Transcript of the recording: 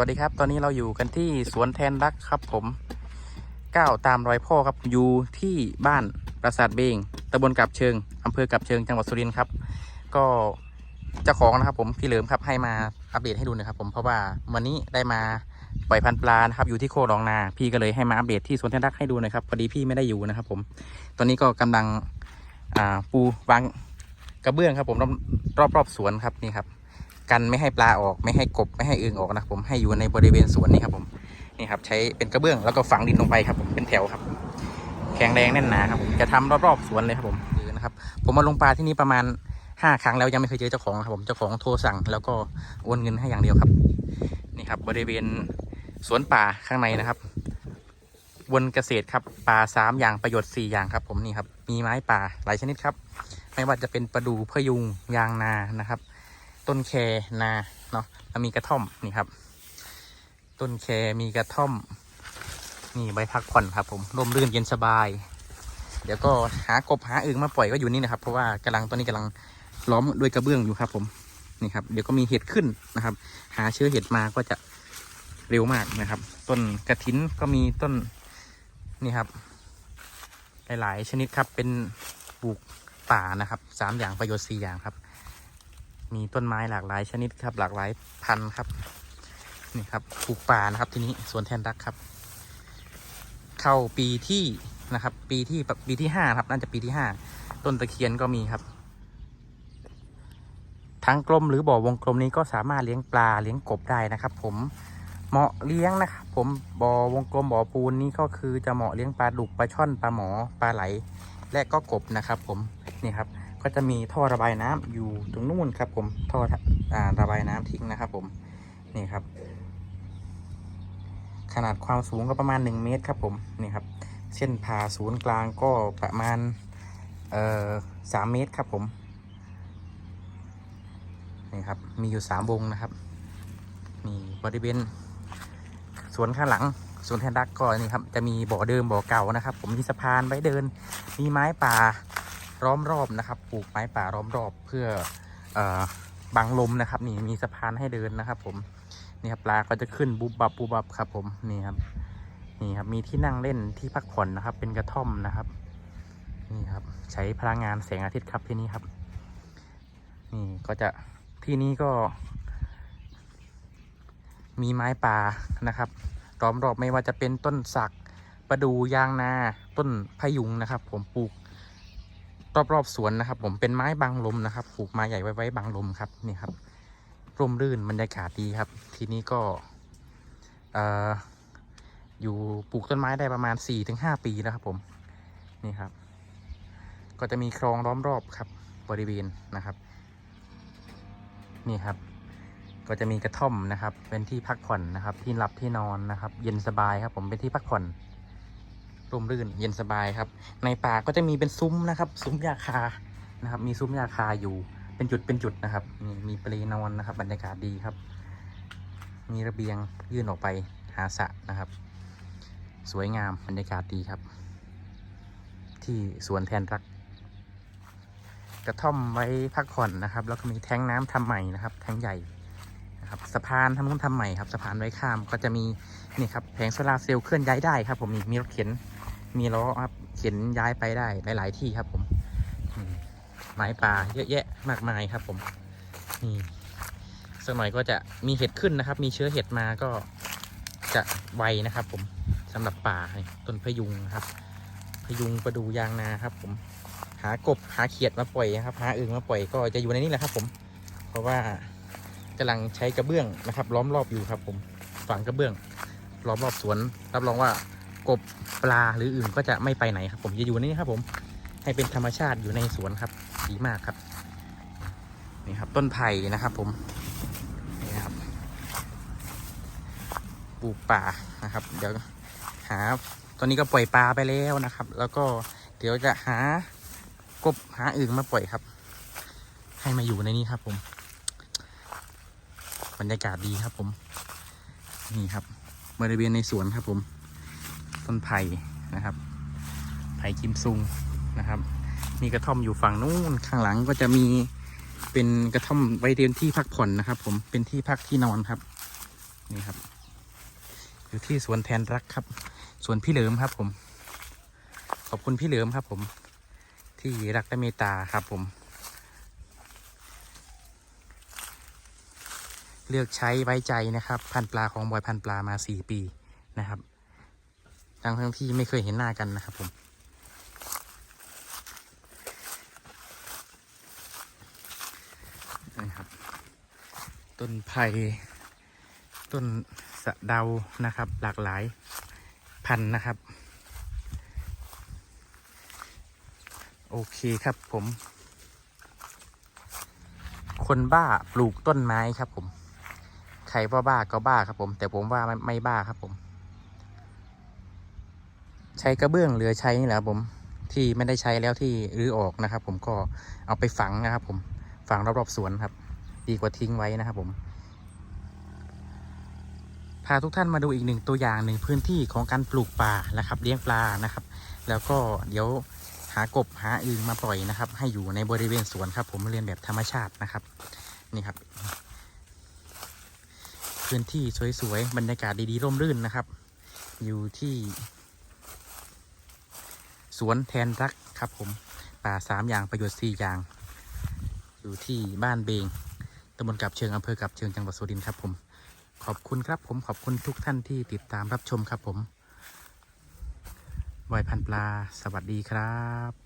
วัสดีครับ ตอนนี้เราอยู่กันที่สวนแทนรักครับผมก้าวตามรอยพ่อครับอยู่ที่บ้านปราสาทเบงตำบลกับเชิงอำเภอกับเชิงจังหวัดสุรินทร์ครับ ก็เจ้าของนะครับผมพี่เหลิมครับให้มาอัปเดตให้ดูนะครับผมเพราะว่าวันนี้ได้มาปล่อยพันธุ์ปลานะครับอยู่ที่โคหนองนาพี่ก็เลยให้มาอัปเดตที่สวนแทนรักให้ดูนะครับพอดีพี่ไม่ได้อยู่นะครับผมตอนนี้ก็กำลังปูวางกระเบื้องครับผมรอบรอบรอบสวนครับนี่ครับ กันไม่ให้ปลาออกไม่ให้กบไม่ให้อึ่งออกนะครับผมให้อยู่ในบริเวณสวนนี่ครับผมนี่ครับใช้เป็นกระเบื้องแล้วก็ฝังดินลงไปครับผมเป็นแถวครับ แข็งแรงแน่นหนาครับผมจะทำรอบๆสวนเลยครับผมคือนะครับผมมาลงปลาที่นี่ประมาณห้าครั้งแล้วยังไม่เคยเจอเจ้าของครับผมเจ้าของโทรสั่งแล้วก็โอนเงินให้อย่างเดียวครับนี่ครับบริเวณสวนป่าข้างในนะครับวนเกษตรครับปลาสามอย่างประโยชน์สี่อย่างครับ ผมนี่ครับมีไม้ป่าหลายชนิดครับ ไม่ว่าจะเป็นประดู่พยุงยางนานะครับ ต้นแคนาเนาะแล้วมีกระท่อมนี่ครับ ต้นแคมีกระท่อม นี่ใบพักผ่อนครับ ผมร่มรื่นเย็นสบาย เดี๋ยวก็หากบหาอึ่งมาปล่อยก็อยู่นี่นะครับ เพราะว่ากำลังตอนนี้กำลังล้อมด้วยกระเบื้องอยู่ครับ ผมนี่ครับ เดี๋ยวก็มีเห็ดขึ้นนะครับ หาเชื้อเห็ดมาก็จะเร็วมากนะครับ ต้นกระถินก็มีต้นนี่ครับ หลาย ๆ ชนิดครับเป็นปลูกป่านะครับสามอย่างประโยชน์สี่อย่างครับ มีต้นไม้หลากหลายชนิดครับ หลากหลายพันธุ์ครับ นี่ครับปลูกป่านะครับที่นี้สวนแทนรักครับ เข้าปีที่นะครับ ปีที่ปีที่ห้าครับ น่าจะปีที่ห้าต้นตะเคียนก็มีครับ ทั้งกลมหรือบ่อวงกลมนี้ก็สามารถเลี้ยงปลาเลี้ยงกบได้นะครับ ผมเหมาะเลี้ยงนะครับผมบ่อวงกลมบ่อปูนนี้ก็คือจะเหมาะเลี้ยงปลาดุกปลาช่อนปลาหมอปลาไหล และก็กบนะครับ ผมนี่ครับ ก็จะมีท่อระบายน้ำอยู่ตรงนู่นครับ ผมท่ออระบายน้ำทิ้งนะครับ ผมนี่ครับ ขนาดความสูงก็ประมาณ 1 เมตรครับ ผมนี่ครับ เส้นผ่าศูนย์กลางก็ประมาณเอ่อสามเมตรครับ ผมนี่ครับ มีอยู่สามวงนะครับนี่บริเวณสวนข้างหลังสวนแทนรักก็นี่ครับจะมีบ่อเดิมบ่อเก่านะครับ ผมมีสะพานไว้เดิน มีไม้ป่า ล้อมรอบนะครับ ปลูกไม้ป่าล้อมรอบเพื่อเออบังลมนะครับ นี่มีสะพานให้เดินนะครับ ผมนี่ครับปลาก็จะขึ้นบุบบับบุบบับครับ ผมนี่ครับนี่ครับมีที่นั่งเล่นที่พักผ่อนนะครับ เป็นกระท่อมนะครับนี่ครับ ใช้พลังงานแสงอาทิตย์ครับที่นี่ครับ นี่ก็จะที่นี้ก็ มีไม้ป่านะครับล้อมรอบไม่ว่าจะเป็นต้นสักประดูยางนาต้นพะยุงนะครับ ผมปลูก รอบๆสวนนะครับ ผมเป็นไม้บังลมนะครับปลูกไม้ใหญ่ไว้ไว้บังลมครับนี่ครับร่มรื่นบรรยากาศดีครับ ทีนี้ก็เอ่ออยู่ปลูกต้นไม้ได้ประมาณ 4-5 ปีแล้วครับผมนี่ครับ ก็จะมีคลองล้อมรอบครับบริเวณนะครับ นี่ครับ ก็จะมีกระท่อมนะครับ เป็นที่พักผ่อนนะครับ ที่หลับที่นอนนะครับ เย็นสบายครับ ผมเป็นที่พักผ่อน ร่มรื่นเย็นสบายครับ ในป่าก็จะมีเป็นซุ้มนะครับ ซุ้มยาคานะครับ มีซุ้มยาคาอยู่เป็นจุดเป็นจุดนะครับมีมีเปลนอนนะครับ บรรยากาศดีครับ มีระเบียงยื่นออกไปหาสะนะครับ สวยงามบรรยากาศดีครับ ที่สวนแทนรัก กระท่อมไว้พักผ่อนนะครับ แล้วก็มีแท้งน้ำทำใหม่นะครับ แท้งใหญ่นะครับสะพานทำนู้นทำใหม่ครับสะพานไว้ข้ามก็จะมีนี่ครับแผงโซลาเซลล์เคลื่อนย้ายได้ครับ ผมมีมีรถเข็น มีล้อครับ เข็นย้ายไปได้หลาย ๆ ที่ครับผมไม้ป่าเยอะแยะมากมายครับ ผมนี่สักหน่อยก็จะมีเห็ดขึ้นนะครับ มีเชื้อเห็ดมาก็จะไวนะครับ ผมสำหรับป่าต้นพยุงครับ พยุงประดูยางนาครับ ผมหากบหาเขียดมาปล่อยครับหาอึ่งมาปล่อยก็จะอยู่ในนี้แหละครับ ผม เพราะว่ากำลังใช้กระเบื้องนะครับ ล้อมรอบอยู่ครับ ผมฝังกระเบื้องล้อมรอบสวน รับรองว่า กบปลาหรืออื่นก็จะไม่ไปไหนครับ ผมจะอยู่นี่ครับ ผมให้เป็นธรรมชาติอยู่ในสวนครับ ดีมากครับนี่ครับ ต้นไผ่นะครับ ผมนี่ครับปลูกป่านะครับ เดี๋ยวหา ตอนนี้ก็ปล่อยปลาไปแล้วนะครับ แล้วก็เดี๋ยวจะหากบหาอื่นมาปล่อยครับ ให้มาอยู่ในนี้ครับ ผม บรรยากาศดีครับ ผม นี่ครับบริเวณในสวนครับผม ต้นไผ่นะครับ ไผ่กิมซุงนะครับมีกระท่อมอยู่ฝั่งนู้นข้างหลังก็จะมีเป็นกระท่อมไว้เรียนที่พักผ่อนนะครับ ผมเป็นที่พักที่นอนครับ นี่ครับ อยู่ที่สวนแทนรักครับสวนพี่เหลิมครับ ผม ขอบคุณพี่เหลิมครับ ผม ที่รักและเมตตาครับ ผม เลือกใช้ไว้ใจนะครับ พันปลาของบอยพันปลามาสี่ปีนะครับ ทั้งทั้งที่ไม่เคยเห็นหน้ากันนะครับผม นะครับ ต้นไผ่ต้นสะเดานะครับ หลากหลายพันธุ์นะครับ โอเคครับผม คนบ้าปลูกต้นไม้ครับผม ใครว่าบ้าก็บ้าครับผม แต่ผมว่าไม่ไม่บ้าครับผม ใช้กระเบื้องเหลือใช้นี่แหละครับผมที่ไม่ได้ใช้แล้วที่รื้อออกนะครับ ผมก็เอาไปฝังนะครับ ผมฝังรอบๆสวนครับ ดีกว่าทิ้งไว้นะครับผมพาทุกท่านมาดูอีกหนึ่งตัวอย่างหนึ่งพื้นที่ของการปลูกปลานะครับเลี้ยงปลานะครับ แล้วก็เดี๋ยวหากบหาอึงมาปล่อยนะครับ ให้อยู่ในบริเวณสวนครับ ผมเรียนแบบธรรมชาตินะครับนี่ครับ พื้นที่สวยๆบรรยากาศดีๆร่มรื่นนะครับ อยู่ที่ สวนแทนรักครับผมป่าสามอย่างประโยชน์สี่อย่าง อยู่ที่บ้านเบงตำบลกับเชิงอำเภอกับเชิงจังหวัดสุรินทร์ครับผมขอบคุณครับผมขอบคุณทุกท่านที่ติดตามรับชมครับผมบอยพันปลา สวัสดีครับ